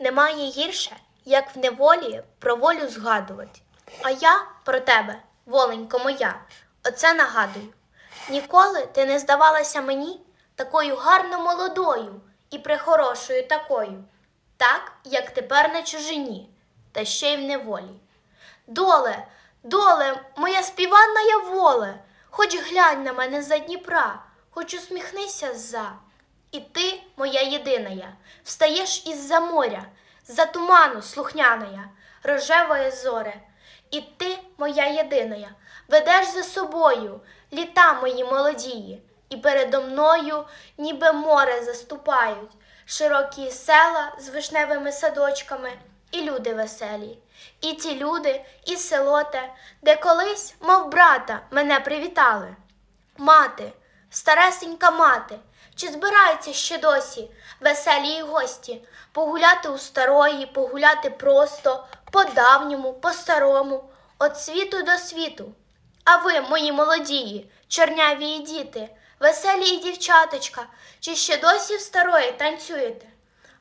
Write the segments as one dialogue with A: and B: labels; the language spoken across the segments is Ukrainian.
A: Немає гірше, як в неволі про волю згадувати. А я про тебе, воленько моя, оце нагадую. Ніколи ти не здавалася мені такою гарно молодою і прихорошою такою, так, як тепер на чужині, та ще й в неволі. Доле, доле, моя співанна я воле, хоч глянь на мене за Дніпра, хоч усміхнися за. І ти, моя єдиная, встаєш із-за моря, за туману слухняная, рожевої зоре. І ти, моя єдиная, ведеш за собою літа мої молодії, і передо мною, ніби море заступають, широкі села з вишневими садочками, і люди веселі. І ті люди, і село те, де колись, мов брата, мене привітали. Мати, старесенька мати, чи збираються ще досі веселі гості погуляти у старої, погуляти просто, по-давньому, по-старому, от світу до світу. А ви, мої молодії, чорняві й діти, веселі й дівчаточка, чи ще досі в старої танцюєте?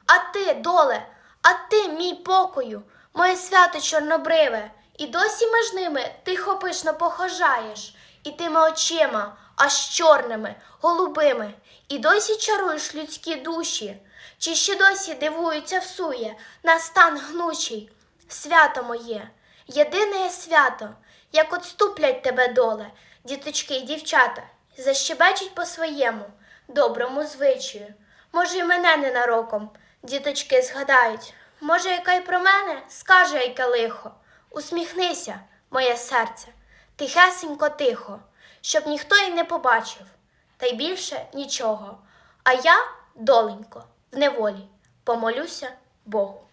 A: А ти, доле, а ти, мій покою, моє свято чорнобриве, і досі між ними тихо пишно похожаєш, і тими очима, аж чорними, голубими, і досі чаруєш людські душі, чи ще досі дивуються всує на стан гнучий. Свято моє, єдине свято, як от ступлять тебе доле, діточки й дівчата, защебечуть по своєму доброму звичаю. Може, й мене ненароком діточки згадають. Може, яка й про мене скаже яке лихо. Усміхнися, моє серце, тихесенько тихо, щоб ніхто й не побачив, та й більше нічого. А я, доленько, в неволі, помолюся Богу.